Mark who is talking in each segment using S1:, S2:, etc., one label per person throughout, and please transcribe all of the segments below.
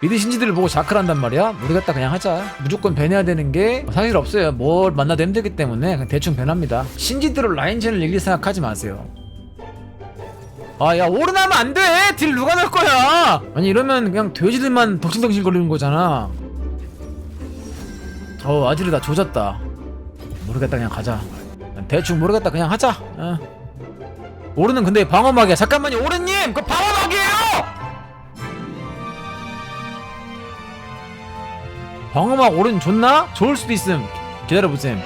S1: 미드 신지들을 보고 자크를 한단 말이야? 모르겠다 그냥 하자. 무조건 배내야 되는 게 사실 없어요. 뭘 만나도 힘들기 때문에 그냥 대충 배납니다. 신지들을 라인전을 이길 생각하지 마세요. 아 야 오른하면 안 돼! 딜 누가 넣을 거야? 아니 이러면 그냥 돼지들만 덕실덕실 거리는 거잖아. 어 아지르 나 조졌다. 모르겠다 그냥 가자. 대충 모르겠다 그냥 하자. 어. 오르는 근데 방어막이야. 잠깐만요 오르님! 그 방어막이에요 방어막 오른 좋나? 좋을 수도 있음 기다려보셈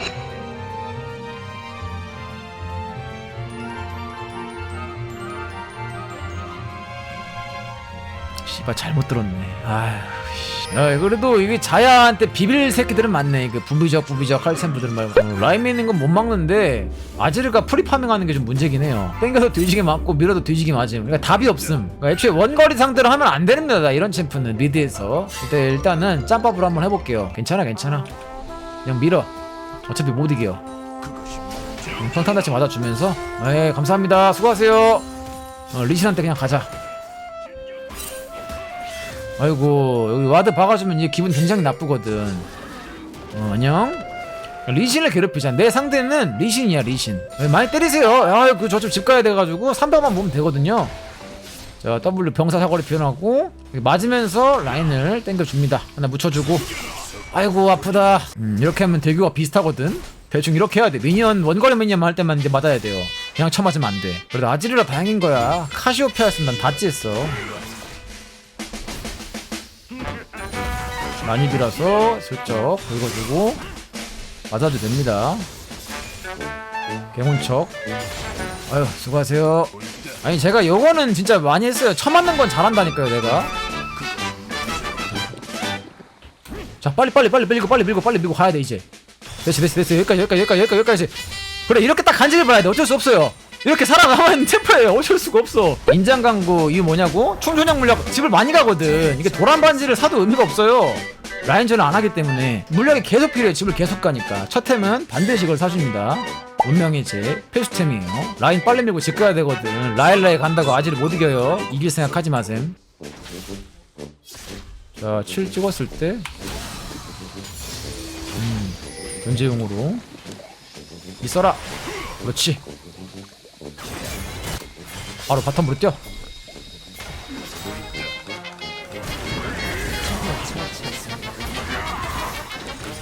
S1: 씨발 잘못 들었네. 아휴 씨. 야 그래도 이게 자야한테 비빌 새끼들은 많네. 그 부비적 부비적 할센부들은 말고. 어, 라임에 있는 건 못 막는데 아지르가 프리파밍하는 게 좀 문제긴 해요. 땡겨서 뒤지게 맞고 밀어도 뒤지게 맞음. 그러니까 답이 없음. 그러니까 애초에 원거리 상대로 하면 안 되는 데다. 이런 챔프는 미드에서. 일단 일단은 짬밥으로 한번 해볼게요. 괜찮아 괜찮아. 그냥 밀어. 어차피 못 이겨. 음, 평탄 다치 맞아주면서. 에 감사합니다. 수고하세요. 어, 리신한테 그냥 가자 아이고 여기 와드 박아주면 이제 기분 굉장히 나쁘거든. 어, 안녕? 리신을 괴롭히자. 내 상대는 리신이야 리신. 네, 많이 때리세요. 아그 저쪽 집 가야 돼가지고 300만 모으면 되거든요. 자 W 병사 사거리 표현하고 맞으면서 라인을 땡겨줍니다. 하나 묻혀주고. 아이고 아프다. 음, 이렇게 하면 대교가 비슷하거든. 대충 이렇게 해야 돼. 미니언 원거리 미니언 할 때만 이제 맞아야 돼요. 그냥 쳐맞으면 안돼. 그래도 아지르라 다행인 거야. 카시오페아였으면 난 다 찌했어 많이 빌어서 슬쩍 긁어주고 맞아도 됩니다. 개훈척. 아유 수고하세요. 아니 제가 요거는 진짜 많이 했어요. 쳐맞는 건 잘한다니까요 내가. 자 빨리 빨리 빨리 밀고 빨리 밀고 빨리 밀고 가야 돼 이제. 됐어 됐어 됐어. 여기까지 여기까지 여기까지 여기까지. 그래 이렇게 딱 간지를 봐야 돼. 어쩔 수 없어요 이렇게 살아가면 템포예요 어쩔 수가 없어. 인장강구 이게 뭐냐고? 충전형 물약 집을 많이 가거든. 이게 도란 반지를 사도 의미가 없어요. 라인전을 안 하기 때문에 물약이 계속 필요해. 집을 계속 가니까. 첫 템은 반드시 이걸 사줍니다. 운명의 제 필수템이에요. 라인 빨리 밀고 집 가야 되거든. 라일라에 간다고 아지를 못 이겨요. 이길 생각하지 마셈. 자7 찍었을 때. 음, 견제용으로. 있어라. 그렇지 바로 바텀으로 뛰어.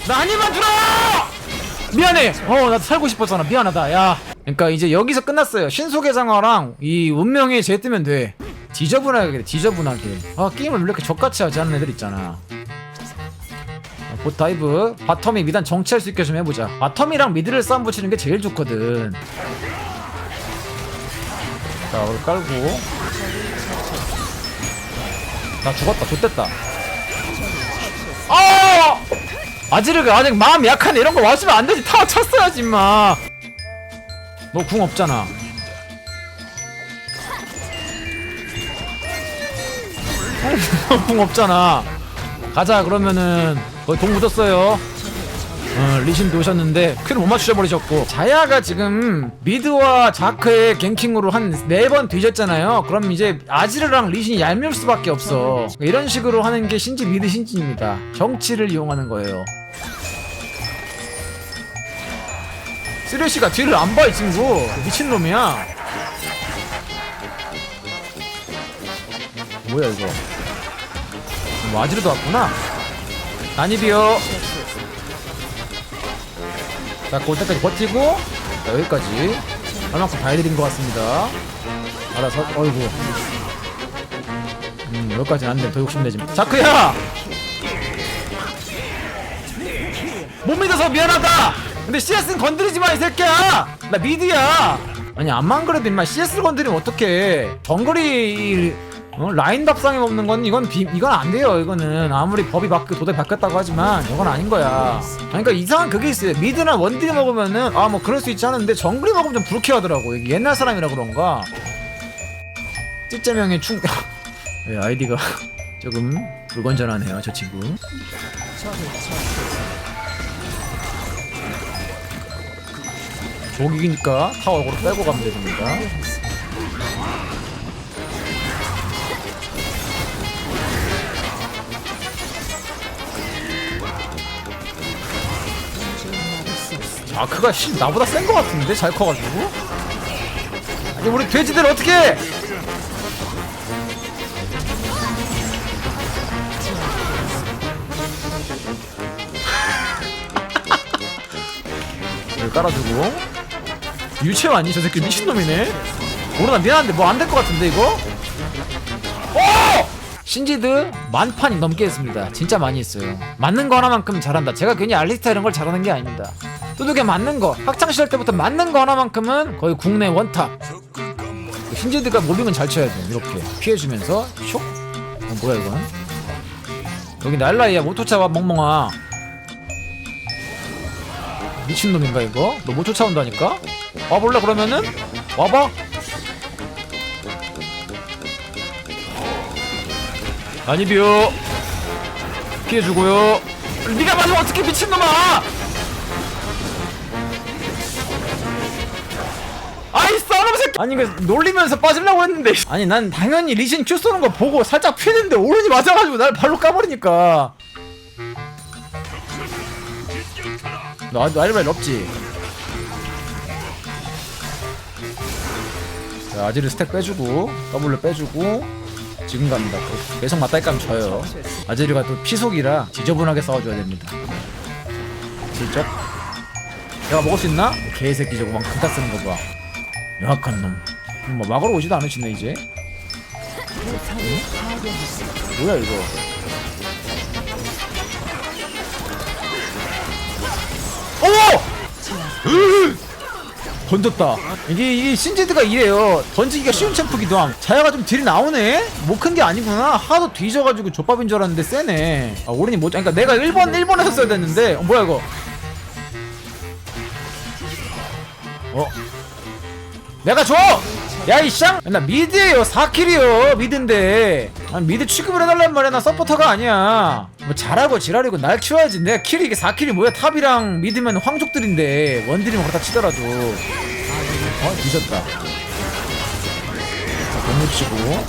S1: 나 아니만 주라 미안해. 어나 살고 싶었잖아. 미안하다. 야. 그러니까 이제 여기서 끝났어요. 신속의 상어랑 이 운명의 제 뜨면 돼. 지저분하게 지저분하게. 아 게임을 왜 이렇게 족같이 하지 않는 애들 있잖아. 어, 봇 다이브. 바텀이 미단 정치할 수 있게 좀 해보자. 바텀이랑 미드를 싸움 붙이는 게 제일 좋거든 자 오늘 깔고. 나 죽었다. 좋됐다. 아! 아지르가 아직 마음 약하네 이런 거 와주면 안 되지. 타워 쳤어야지 임마. 너 궁 없잖아. 너궁 없잖아. 가자 그러면은. 거의 동 묻었어요 어, 리신도 오셨는데 큐를 못 맞추셔버리셨고. 자야가 지금 미드와 자크의 갱킹으로 한 네 번 뒤졌잖아요. 그럼 이제 아지르랑 리신이 얄미울 수밖에 없어. 이런 식으로 하는 게 신지 미드 신지입니다. 정치를 이용하는 거예요. 쓰레쉬가 뒤를 안 봐 이 친구. 미친놈이야. 뭐야 이거? 뭐 아지르도 왔구나. 난입이요 자, 그 때까지 버티고 자, 여기까지 얼만큼 봐야드린 것 같습니다. 알아서, 어이구. 음, 여기까지는 안 돼. 더 욕심내지 마. 자크야! 못 믿어서 미안하다! 근데 CS는 건드리지 마, 이 새끼야! 나 미드야! 아니, 암만 그래도 임마 CS를 건드리면 어떡해. 정글이, 어? 라인 답상에 없는 건 이건 비, 이건 안 돼요, 이거는. 아무리 법이 바뀌고 도대 바뀌었다고 하지만 이건 아닌 거야. 아니, 그러니까 이상한 그게 있어요. 미드나 원딜 먹으면은, 아, 뭐 그럴 수 있지 않은데 정글이 먹으면 좀 불쾌하더라고. 이게 옛날 사람이라 그런가. 찌짜명의 충, 예, 아이디가 조금 불건전하네요, 저 친구. 조기니까 타워로 빼고 가면 됩니다. 자크가 씨 나보다 센 거 같은데 잘 커가지고 아니 우리 돼지들 어떻게 해? 여기 깔아주고 유채화 아니 저 새끼 미친놈이네 모르나 미안한데 뭐 안 될 것 같은데 이거 오! 신지드 만 판이 넘게 했습니다. 진짜 많이 했어요. 맞는 거 하나만큼 잘한다. 제가 괜히 알리스타 이런 걸 잘하는 게 아닙니다. 두둑에 맞는 거, 학창 시절 때부터 맞는 거 하나만큼은 거의 국내 원탑. 신지드가 모빙은 잘 쳐야 돼. 이렇게 피해주면서 쇽. 어, 뭐야 이건? 여기 날라이야 못 쫓아와 멍멍아. 미친놈인가 이거? 너 못 쫓아온다니까? 와볼래 그러면은? 와봐 아니 비요 피해주고요 네가 맞으면 어떻게 미친놈아 이 싸놈 새끼. 아니 그 놀리면서 빠지려고 했는데. 아니 난 당연히 리신 큐 쏘는 거 보고 살짝 피했는데 오른이 맞아가지고 날 발로 까버리니까. 너 아이발 없지? 자, 아지를 스택 빼주고 더블로 빼주고 지금 갑니다. 또 계속 맞다니까 하면 져요. 아지르가 또 피속이라 지저분하게 싸워줘야 됩니다. 슬쩍 내가 먹을 수 있나? 개새끼 저거 막 그따 쓰는 거봐 영악한 놈 뭐 막으러 오지도 않으시네 이제 응? 뭐야 이거 오! 던졌다. 이게 이게 신제드가 이래요. 던지기가 쉬운 챔프기도 함. 자야가 좀 딜이 나오네. 못큰게 아니구나. 하도 뒤져가지고 족밥인 줄 알았는데 세네. 아 오른이 못. 그러니까 내가 1번 1번에서 써야 됐는데. 어, 뭐야 이거? 어? 내가 줘! 야, 이 쌍! 나 미드에요. 4킬이요. 미드인데. 아, 미드 취급을 해달란 말이야. 나 서포터가 아니야. 뭐 잘하고 지랄이고 날 키워야지. 내가 킬이 이게 4킬이 뭐야. 탑이랑 미드면 황족들인데. 원딜이면 그렇다 치더라도. 어? 뒤졌다. 자, 못 묻히고.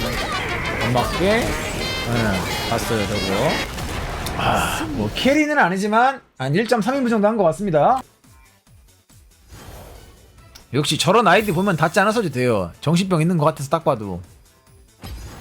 S1: 안 맞게. 예, 봤어요, 저거. 아, 뭐, 캐리는 아니지만, 한 1.3인분 정도 한 것 같습니다. 역시 저런 아이디 보면 닿지 않아서도 돼요. 정신병 있는 것 같아서 딱 봐도.